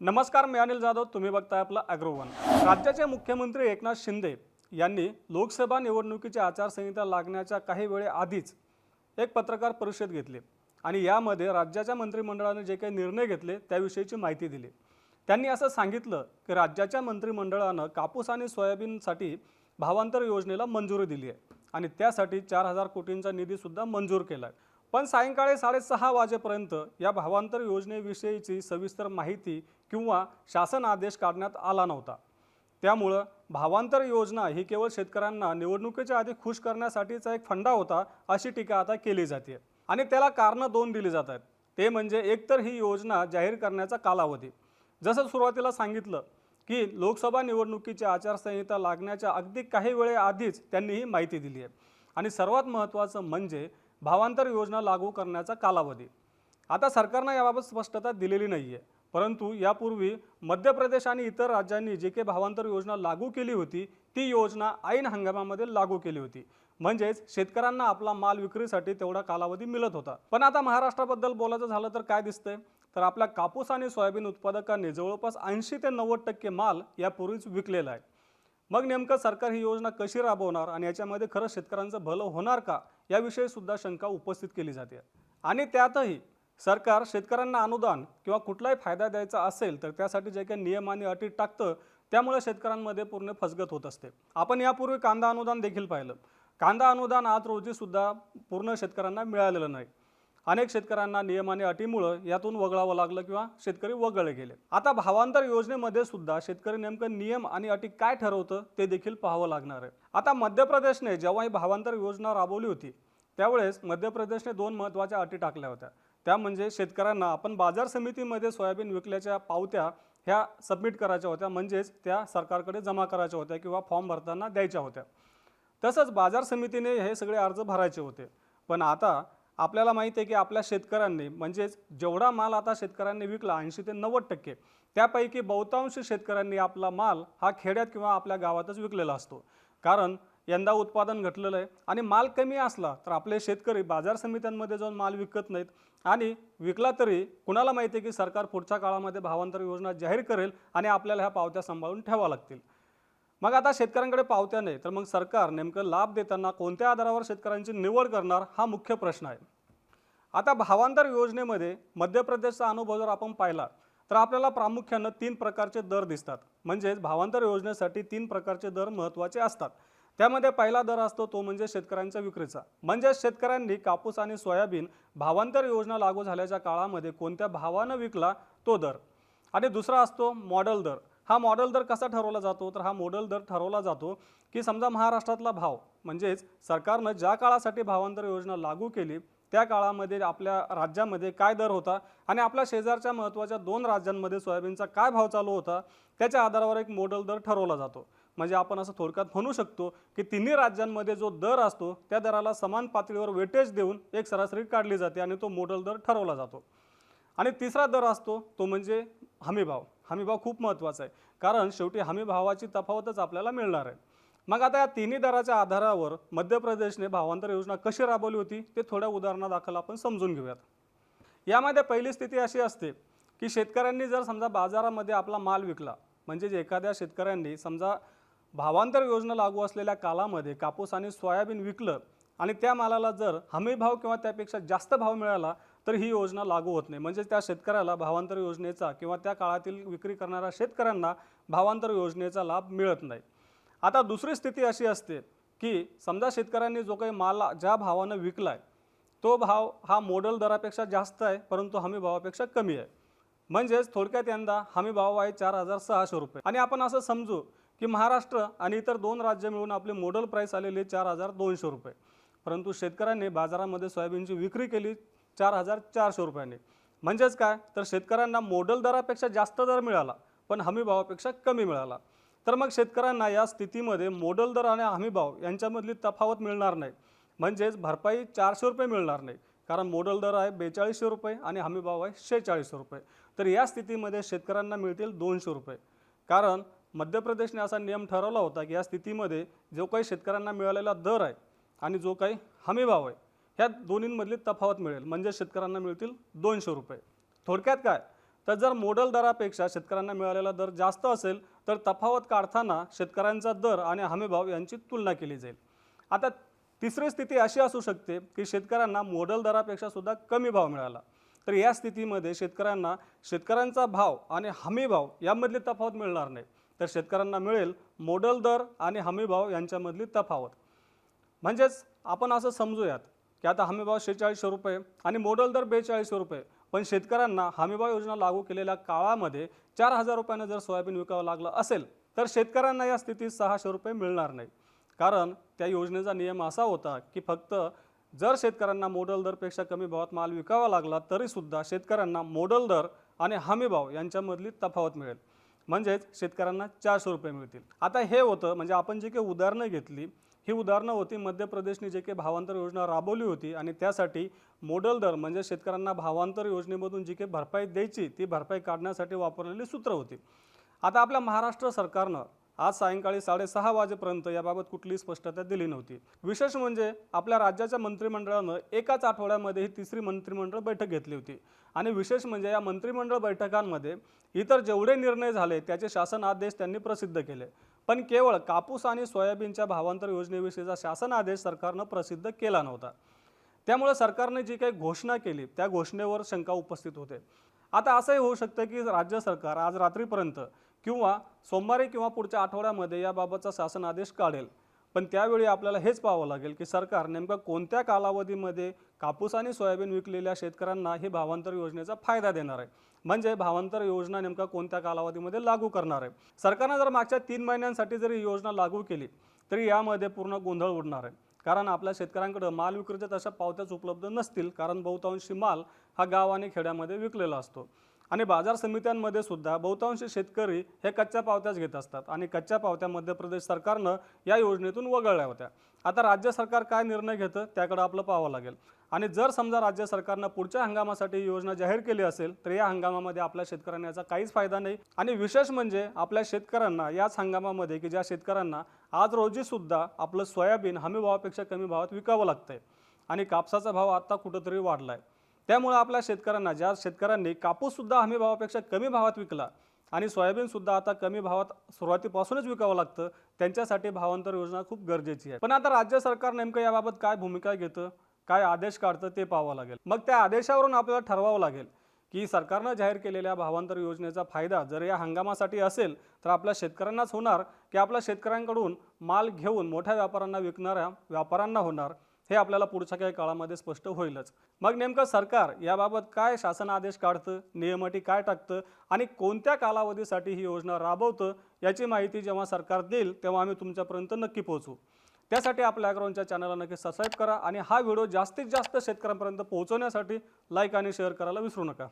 नमस्कार मी अनिल जाधव. तुम्ही बघताय आपलं अॅग्रोवन. राज्याचे मुख्यमंत्री एकनाथ शिंदे यांनी लोकसभा निवडणुकीची आचारसंहिता लागण्याच्या काही वेळेआधीच एक पत्रकार परिषद घेतली आणि यामध्ये राज्याच्या मंत्रिमंडळाने जे काही निर्णय घेतले त्याविषयीची माहिती दिली. त्यांनी असं सांगितलं की राज्याच्या मंत्रिमंडळानं कापूस आणि सोयाबीनसाठी भावांतर योजनेला मंजुरी दिली आहे आणि त्यासाठी चार हजार कोटींचा निधीसुद्धा मंजूर केला आहे पण सायंकाळी साडेसहा वाजेपर्यंत या भावांतर योजनेविषयीची सविस्तर माहिती किंवा शासन आदेश काढण्यात आला नव्हता. त्यामुळं भावांतर योजना ही केवळ शेतकऱ्यांना निवडणुकीच्या आधी खुश करण्यासाठीचा एक फंडा होता अशी टीका आता केली जाते. आणि त्याला कारणं दोन दिली जात आहेत. ते म्हणजे एकतर ही योजना जाहीर करण्याचा कालावधी. जसं सुरुवातीला सांगितलं की लोकसभा निवडणुकीची आचारसंहिता लागण्याच्या अगदी काही वेळेआधीच त्यांनी ही माहिती दिली आहे. आणि सर्वात महत्त्वाचं म्हणजे भावांतर योजना लागू करण्याचा कालावधी. आता सरकारनं याबाबत स्पष्टता दिलेली नाही आहे परंतु यापूर्वी मध्य प्रदेश आणि इतर राज्यांनी जे काही भावांतर योजना लागू केली होती ती योजना ऐन हंगामामध्ये लागू केली होती. म्हणजेच शेतकऱ्यांना आपला माल विक्रीसाठी तेवढा कालावधी मिळत होता. पण आता महाराष्ट्राबद्दल बोलायचं झालं तर काय दिसतंय? तर आपल्या कापूस आणि सोयाबीन उत्पादकांनी जवळपास ऐंशी ते नव्वद टक्के माल यापूर्वीच विकलेला आहे. मग नेमकं सरकार ही योजना कशी राबवणार आणि याच्यामध्ये खरंच शेतकऱ्यांचं भलं होणार का? याविषयी सुद्धा शंका उपस्थित केली जाते. आणि त्यातही सरकार शेतकऱ्यांना अनुदान किंवा कुठलाही फायदा द्यायचा असेल तर त्यासाठी जे काही नियम आणि अटी टाकतं त्यामुळे शेतकऱ्यांमध्ये पूर्ण फसगत होत असते. आपण यापूर्वी कांदा अनुदान देखील पाहिलं. कांदा अनुदान आज रोजीसुद्धा पूर्ण शेतकऱ्यांना मिळालेलं नाही. अनेक शेतकऱ्यांना नियम आणि अटीमुळं यातून वगळावं लागलं किंवा शेतकरी वगळले गेले. आता भावांतर योजनेमध्ये सुद्धा शेतकरी नेमकं नियम आणि अटी काय ठरवतं ते देखील पाहावं लागणार आहे. आता मध्य प्रदेशने जेव्हा ही भावांतर योजना राबवली होती त्यावेळेस मध्य प्रदेशने दोन महत्त्वाच्या अटी टाकल्या होत्या. त्या म्हणजे शेतकऱ्यांना आपण बाजार समितीमध्ये सोयाबीन विकल्याच्या पावत्या ह्या सबमिट करायच्या होत्या. म्हणजेच त्या सरकारकडे जमा करायच्या होत्या किंवा फॉर्म भरताना द्यायच्या होत्या. तसंच बाजार समितीने हे सगळे अर्ज भरायचे होते. पण आता आपल्याला माहिती आहे की आपल्या शेतकऱ्यांनी म्हणजेच जेवढा माल आता शेतकऱ्यांनी विकला ऐंशी ते नव्वद टक्के त्यापैकी बहुतांश शेतकऱ्यांनी आपला माल हा खेड्यात किंवा आपल्या गावातच विकलेला असतो. कारण यंदा उत्पादन घटलेलं आहे. आणि माल कमी असला तर आपले शेतकरी बाजार समित्यांमध्ये जाऊन माल विकत नाहीत. आणि विकला तरी कुणाला माहिती आहे की सरकार पुढच्या काळामध्ये भावांतर योजना जाहीर करेल आणि आपल्याला ह्या पावत्या सांभाळून ठेवा लागतील? मग आता शेतकऱ्यांकडे पावत्या नाही तर मग सरकार नेमकं लाभ देताना कोणत्या आधारावर शेतकऱ्यांची निवड करणार हा मुख्य प्रश्न आहे. आता भावांतर योजनेमध्ये मध्य प्रदेशचा अनुभव जर आपण पाहिला तर आपल्याला प्रामुख्यानं तीन प्रकारचे दर दिसतात. म्हणजेच भावांतर योजनेसाठी तीन प्रकारचे दर महत्त्वाचे असतात. त्यामध्ये पहिला दर असतो तो म्हणजे शेतकऱ्यांच्या विक्रीचा. म्हणजेच शेतकऱ्यांनी कापूस आणि सोयाबीन भावांतर योजना लागू झाल्याच्या काळामध्ये कोणत्या भावानं विकला तो दर? आणि दुसरा असतो मॉडेल दर. हा मॉडेल दर कसा ठरवला जातो? तर हा मॉडेल दर ठरवला जातो की समजा महाराष्ट्रातला भाव म्हणजेच सरकारनं ज्या काळासाठी भावांतर योजना लागू केली त्या काळामध्ये आपल्या राज्यामध्ये काय दर होता आणि आपल्या शेजारच्या महत्त्वाच्या दोन राज्यांमध्ये सोयाबीनचा काय भाव चालू होता त्याच्या आधारावर एक मॉडेल दर ठरवला जातो. म्हणजे आपण असं थोडक्यात म्हणू शकतो की तिन्ही राज्यांमध्ये जो दर असतो त्या दराला समान पातळीवर वेटेज देऊन एक सरासरी काढली जाते आणि तो मोडल दर ठरवला जातो. आणि तिसरा दर असतो तो म्हणजे हमीभाव. हमीभाव खूप महत्त्वाचा आहे. कारण शेवटी हमीभावाची तफावतच आपल्याला मिळणार आहे. मग आता या तिन्ही दराच्या आधारावर मध्य प्रदेशने भावांतर योजना कशी राबवली होती ते थोड्या उदाहरणादाखल आपण समजून घेऊयात. यामध्ये पहिली स्थिती अशी असते की शेतकऱ्यांनी जर समजा बाजारामध्ये आपला माल विकला म्हणजेच एखाद्या शेतकऱ्यांनी समजा भावांतर योजना लागू असलेल्या कालामध्ये कापूस आणि सोयाबीन विकलं आणि त्या मालाला जर हमी भाव किंवा त्यापेक्षा जास्त भाव मिळाला तर ही योजना लागू होत नाही. म्हणजे त्या शेतकऱ्याला भावांतर योजनेचा किंवा त्या काळातील विक्री करणाऱ्या शेतकऱ्यांना भावांतर योजनेचा लाभ मिळत नाही. आता दुसरी स्थिती अशी असते की समजा शेतकऱ्यांनी जो काही माल ज्या भावानं विकला आहे तो भाव हा मोडल दरापेक्षा जास्त आहे परंतु हमी भावापेक्षा कमी आहे. म्हणजेच थोडक्यात यंदा हमी भाव आहे चार हजार सहाशे रुपये. आणि आपण असं समजू की महाराष्ट्र आणि इतर दोन राज्य मिळून आपले मॉडल प्राईस आलेले चार हजार दोनशे रुपये. परंतु शेतकऱ्यांनी बाजारामध्ये सोयाबीनची विक्री केली चार हजार चारशे रुपयांनी. म्हणजेच काय? तर शेतकऱ्यांना मॉडल दरापेक्षा जास्त दर मिळाला पण हमी भावापेक्षा कमी मिळाला. तर मग शेतकऱ्यांना या स्थितीमध्ये मॉडल दर आणि हमीभाव यांच्यामधली तफावत मिळणार नाही. म्हणजेच भरपाई चारशे रुपये मिळणार नाही. कारण मॉडल दर आहे बेचाळीसशे रुपये आणि हमीभाव आहे शेहेचाळीसशे रुपये. तर या स्थितीमध्ये शेतकऱ्यांना मिळतील दोनशे रुपये. कारण मध्य प्रदेशने असा नियम ठरवला होता की या स्थितीमध्ये जो काही शेतकऱ्यांना मिळालेला दर आहे आणि जो काही हमीभाव आहे ह्या दोन्हींमधली तफावत मिळेल. म्हणजे शेतकऱ्यांना मिळतील दोनशे रुपये. थोडक्यात काय? तर जर मोडल दरापेक्षा शेतकऱ्यांना मिळालेला दर जास्त असेल तर तफावत काढताना शेतकऱ्यांचा दर आणि हमीभाव यांची तुलना केली जाईल. आता तिसरी स्थिती अशी असू शकते की शेतकऱ्यांना मोडल दरापेक्षा सुद्धा कमी भाव मिळाला. तर या स्थितीमध्ये शेतकऱ्यांना शेतकऱ्यांचा भाव आणि हमी भाव यामधली तफावत मिळणार नाही. तर शेतकऱ्यांना मिळेल मोडल दर आणि हमीभाव यांच्यामधली तफावत. म्हणजेच आपण असं समजूयात की आता हमीभाव शेहेचाळीसशे रुपये आणि मोडल दर बेचाळीसशे रुपये पण शेतकऱ्यांना हमीभाव योजना लागू केलेल्या काळामध्ये चार हजार रुपयानं जर सोयाबीन विकावं लागलं असेल तर शेतकऱ्यांना या स्थितीत सहाशे रुपये मिळणार नाही. कारण त्या योजनेचा नियम असा होता की फक्त जर शेतकऱ्यांना मोडल दरपेक्षा कमी भावात माल विकावा लागला तरीसुद्धा शेतकऱ्यांना मोडल दर आणि हमीभाव यांच्यामधली तफावत मिळेल. म्हणजेच शेतकऱ्यांना चारशे रुपये मिळतील. आता हे होतं म्हणजे आपण जे काही उदाहरणं घेतली ही उदाहरणं होती मध्य प्रदेशने जे काही भावांतर योजना राबवली होती आणि त्यासाठी मोडल दर म्हणजे शेतकऱ्यांना भावांतर योजनेमधून जी काही भरपाई द्यायची ती भरपाई काढण्यासाठी वापरलेली सूत्र होती. आता आपल्या महाराष्ट्र सरकारनं आज सायंकाळी साडेसहा वाजेपर्यंत याबाबत कुठलीही स्पष्टता दिली नव्हती. विशेष म्हणजे आपल्या राज्याच्या मंत्रिमंडळानं एकाच आठवड्यामध्ये ही तिसरी मंत्रिमंडळ बैठक घेतली होती. आणि विशेष म्हणजे या मंत्रिमंडळ बैठकांमध्ये इतर जेवढे निर्णय झाले त्याचे शासन आदेश त्यांनी प्रसिद्ध केले. पण केवळ कापूस आणि सोयाबीनच्या भावांतर योजनेविषयीचा शासन आदेश सरकारनं प्रसिद्ध केला नव्हता. त्यामुळे सरकारने जी काही घोषणा केली त्या घोषणेवर शंका उपस्थित होते. आता असंही होऊ शकतं की राज्य सरकार आज रात्रीपर्यंत किंवा सोमवारी किंवा पुढच्या आठवड्यामध्ये याबाबतचा शासन आदेश काढेल. पण त्यावेळी आपल्याला हेच पाहावं लागेल की सरकार नेमकं कोणत्या कालावधीमध्ये कापूस आणि सोयाबीन विकलेल्या शेतकऱ्यांना हे भावांतर योजनेचा फायदा देणार आहे? म्हणजे भावांतर योजना नेमका कोणत्या कालावधीमध्ये लागू करणार आहे? सरकारनं जर मागच्या तीन महिन्यांसाठी जर ही योजना लागू केली तरी यामध्ये पूर्ण गोंधळ उडणार आहे. कारण आपल्या शेतकऱ्यांकडं माल विक्रीच्या तशा पावत्याच उपलब्ध नसतील कारण बहुतांशी माल हा गाव आणि खेड्यामध्ये विकलेला असतो. आणि बाजार समित्यांमध्ये सुद्धा बहुतांशी शेतकरी हे कच्च्या पावत्याच घेत असतात. आणि कच्च्या पावत्या मध्य प्रदेश सरकारनं या योजनेतून वगळल्या होत्या. आता राज्य सरकार काय निर्णय घेतं त्याकडं आपलं पाहावं लागेल. आणि जर समजा राज्य सरकारनं पुढच्या हंगामासाठी ही योजना जाहीर केली असेल तर या हंगामामध्ये आपल्या शेतकऱ्यांना याचा काहीच फायदा नाही. आणि विशेष म्हणजे आपल्या शेतकऱ्यांना याच हंगामामध्ये की ज्या शेतकऱ्यांना आज रोजी सुद्धा आपलं सोयाबीन हमी भावापेक्षा कमी भावात विकावं लागतंय. आणि कापसाचा भाव आता कुठंतरी वाढला आहे त्यामुळे आपल्या शेतकऱ्यांना ज्या शेतकऱ्यांनी कापूससुद्धा हमी भावापेक्षा कमी भावात विकला आणि सोयाबीनसुद्धा आता कमी भावात सुरुवातीपासूनच विकावं लागतं त्यांच्यासाठी भावांतर योजना खूप गरजेची आहे. पण आता राज्य सरकार नेमकं याबाबत काय भूमिका घेतं काय आदेश काढतं ते पाहावं लागेल. मग त्या आदेशावरून आपल्याला ठरवावं लागेल की सरकारनं जाहीर केलेल्या भावांतर योजनेचा फायदा जर या हंगामासाठी असेल तर आपल्या शेतकऱ्यांनाच होणार की आपल्या शेतकऱ्यांकडून माल घेऊन मोठ्या व्यापाऱ्यांना विकणाऱ्या व्यापाऱ्यांना होणार? हे आपल्याला पुढच्या काही काळामध्ये स्पष्ट होईलच. मग नेमकं सरकार याबाबत काय शासन आदेश काढतं नियमटी काय टाकतं आणि कोणत्या कालावधीसाठी ही योजना राबवतं याची माहिती जेव्हा सरकार देईल तेव्हा आम्ही तुमच्यापर्यंत नक्की पोहोचू. त्यासाठी आपल्या अॅग्राऊंडच्या चॅनलला नक्की सबस्क्राईब करा आणि हा व्हिडिओ जास्तीत जास्त शेतकऱ्यांपर्यंत पोहोचवण्यासाठी लाईक आणि शेअर करायला विसरू नका.